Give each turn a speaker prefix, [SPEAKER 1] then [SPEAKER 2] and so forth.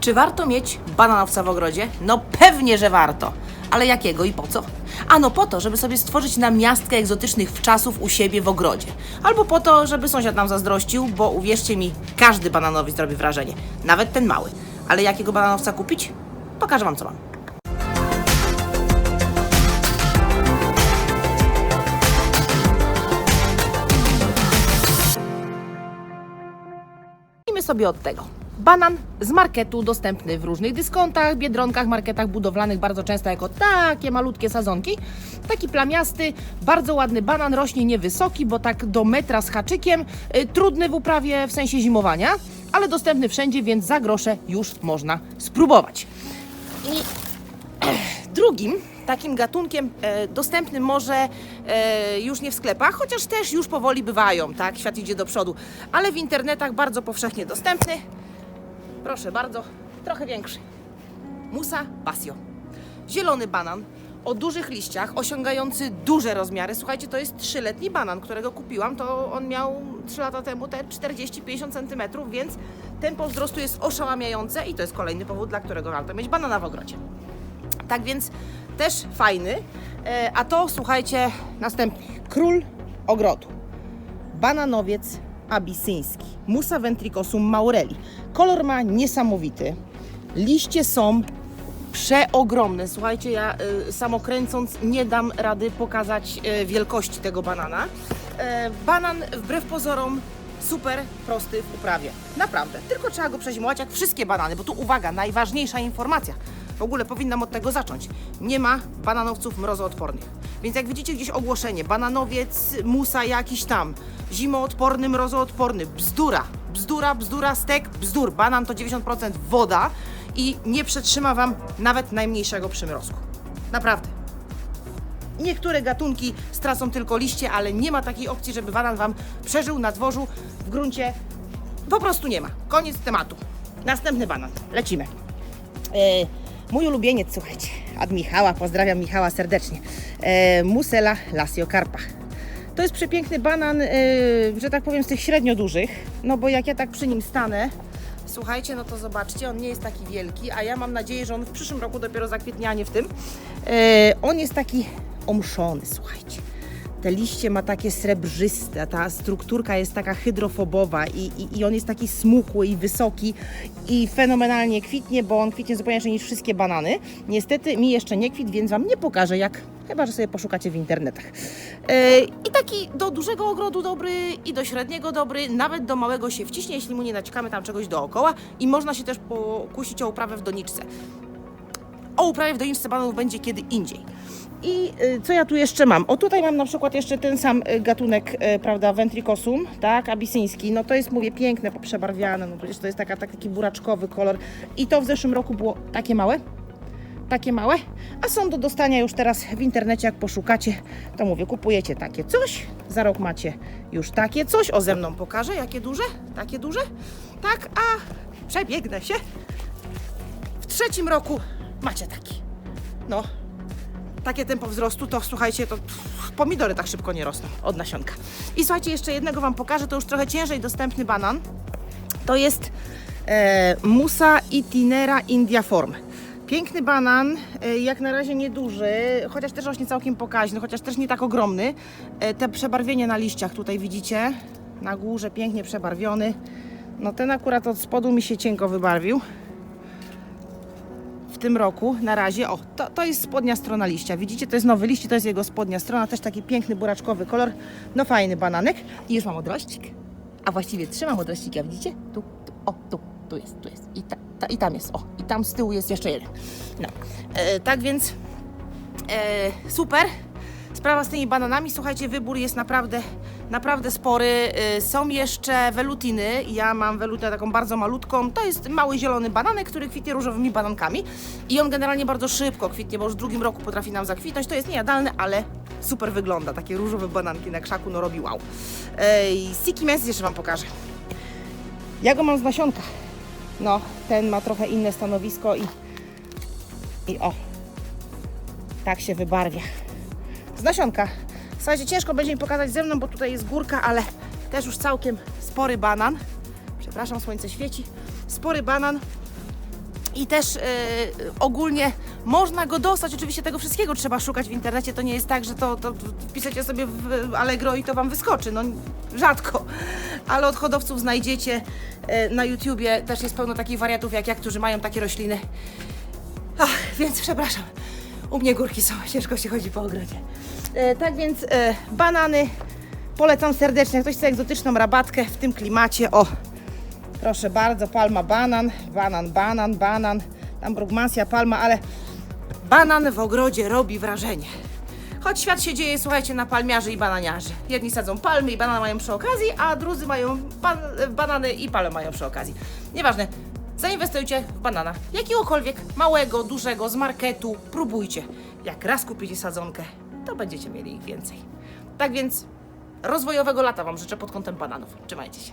[SPEAKER 1] Czy warto mieć bananowca w ogrodzie? No pewnie, że warto. Ale jakiego i po co? Ano po to, żeby sobie stworzyć namiastkę egzotycznych wczasów u siebie w ogrodzie. Albo po to, żeby sąsiad nam zazdrościł, bo uwierzcie mi, każdy bananowiec zrobi wrażenie. Nawet ten mały. Ale jakiego bananowca kupić? Pokażę Wam, co mam. Zacznijmy sobie od tego. Banan z marketu dostępny w różnych dyskontach, biedronkach, marketach budowlanych, bardzo często jako takie malutkie sadzonki. Taki plamiasty, bardzo ładny banan, rośnie niewysoki, bo tak do metra z haczykiem. Y, Trudny w uprawie w sensie zimowania, ale dostępny wszędzie, więc za grosze już można spróbować. I Drugim takim gatunkiem e, dostępnym może e, już nie w sklepach, chociaż też już powoli bywają, tak? Świat idzie do przodu, ale w internetach bardzo powszechnie dostępny. Proszę bardzo, trochę większy. Musa Pasio. Zielony banan o dużych liściach, osiągający duże rozmiary. Słuchajcie, to jest trzyletni banan, którego kupiłam. To on miał 3 lata temu te 40-50 cm, więc tempo wzrostu jest oszałamiające i to jest kolejny powód, dla którego warto mieć banana w ogrodzie. Tak więc też fajny. E, A to słuchajcie, następny. Król ogrodu. Bananowiec abisyński. Musa ventricosum maureli. Kolor ma niesamowity. Liście są przeogromne. Słuchajcie, ja y, samokręcąc nie dam rady pokazać y, wielkości tego banana. E, banan wbrew pozorom super prosty w uprawie. Naprawdę. Tylko trzeba go przezimować jak wszystkie banany, bo tu uwaga, najważniejsza informacja. W ogóle powinnam od tego zacząć. Nie ma bananowców mrozoodpornych. Więc jak widzicie gdzieś ogłoszenie, bananowiec, musa jakiś tam, zimoodporny, mrozoodporny, bzdura, bzdura, bzdura, stek, bzdur. Banan to 90% woda i nie przetrzyma Wam nawet najmniejszego przymrozku. Naprawdę. Niektóre gatunki stracą tylko liście, ale nie ma takiej opcji, żeby banan Wam przeżył na dworzu, w gruncie. Po prostu nie ma. Koniec tematu. Następny banan. Lecimy. E, mój ulubieniec, słuchajcie, od Michała, pozdrawiam Michała serdecznie. E, Musela lasio carpa. To jest przepiękny banan, e, że tak powiem, z tych średnio dużych, no bo jak ja tak przy nim stanę, słuchajcie, no to zobaczcie, on nie jest taki wielki, a ja mam nadzieję, że on w przyszłym roku dopiero zakwietnie, a nie w tym. E, on jest taki omszony, słuchajcie. Te liście ma takie srebrzyste, ta strukturka jest taka hydrofobowa i, i, i on jest taki smukły i wysoki i fenomenalnie kwitnie, bo on kwitnie zupełnie inaczej niż wszystkie banany. Niestety mi jeszcze nie kwit, więc Wam nie pokażę jak, chyba że sobie poszukacie w internetach. Yy, I taki do dużego ogrodu dobry i do średniego dobry, nawet do małego się wciśnie, jeśli mu nie naciskamy tam czegoś dookoła i można się też pokusić o uprawę w doniczce. O uprawie w doniczce bananów będzie kiedy indziej. I y, co ja tu jeszcze mam? O tutaj mam na przykład jeszcze ten sam y, gatunek, y, prawda, ventricosum, tak, abisyński. No to jest, mówię, piękne, poprzebarwiane, no przecież to jest taka, taki buraczkowy kolor. I to w zeszłym roku było takie małe, takie małe, a są do dostania już teraz w internecie, jak poszukacie, to mówię, kupujecie takie coś, za rok macie już takie coś, o ze mną pokażę, jakie duże, takie duże, tak, a przebiegnę się. W trzecim roku macie taki, no, takie tempo wzrostu, to słuchajcie, to pff, pomidory tak szybko nie rosną od nasionka. I słuchajcie, jeszcze jednego Wam pokażę, to już trochę ciężej dostępny banan. To jest e, Musa itinera indiaform. Piękny banan, e, jak na razie nieduży, chociaż też rośnie całkiem pokaźny, chociaż też nie tak ogromny. E, te przebarwienie na liściach tutaj widzicie, na górze pięknie przebarwiony. No ten akurat od spodu mi się cienko wybarwił w tym roku na razie. O, to, to jest spodnia strona liścia. Widzicie, to jest nowy liść, to jest jego spodnia strona, też taki piękny buraczkowy kolor. No fajny bananek. I już mam odrościk. A właściwie trzymam odrościka, widzicie? Tu, tu, o, tu, tu jest, tu jest. I, ta, ta, I tam jest, o, i tam z tyłu jest jeszcze jeden. No, e, tak więc e, super. Sprawa z tymi bananami, słuchajcie, wybór jest naprawdę, naprawdę spory. Y, Są jeszcze welutiny. Ja mam welutę taką bardzo malutką. To jest mały zielony bananek, który kwitnie różowymi banankami. I on generalnie bardzo szybko kwitnie, bo już w drugim roku potrafi nam zakwitnąć. To jest niejadalne, ale super wygląda. Takie różowe bananki na krzaku, no robi wow. Ej, Siki jeszcze Wam pokażę. Ja go mam z nasionka. No, ten ma trochę inne stanowisko i, i o, tak się wybarwia z nasionka. Słuchajcie, ciężko będzie mi pokazać ze mną, bo tutaj jest górka, ale też już całkiem spory banan. Przepraszam, słońce świeci. Spory banan. I też e, ogólnie można go dostać. Oczywiście tego wszystkiego trzeba szukać w internecie. To nie jest tak, że to, to wpiszecie sobie w Allegro i to wam wyskoczy. No rzadko. Ale od hodowców znajdziecie e, na YouTubie. Też jest pełno takich wariatów jak ja, którzy mają takie rośliny. Ach, więc przepraszam. U mnie górki są, ciężko się chodzi po ogrodzie. E, tak więc e, banany polecam serdecznie. Ktoś chce egzotyczną rabatkę w tym klimacie. O, proszę bardzo, palma, banan, banan, banan, banan. Tam brugmansia, palma, ale banan w ogrodzie robi wrażenie. Choć świat się dzieje, słuchajcie, na palmiarzy i bananiarzy. Jedni sadzą palmy i banany mają przy okazji, a drudzy mają ban banany i palmy mają przy okazji. Nieważne, zainwestujcie w banana. Jakiegokolwiek, małego, dużego, z marketu, próbujcie. Jak raz kupicie sadzonkę, to będziecie mieli ich więcej. Tak więc rozwojowego lata Wam życzę pod kątem bananów. Trzymajcie się.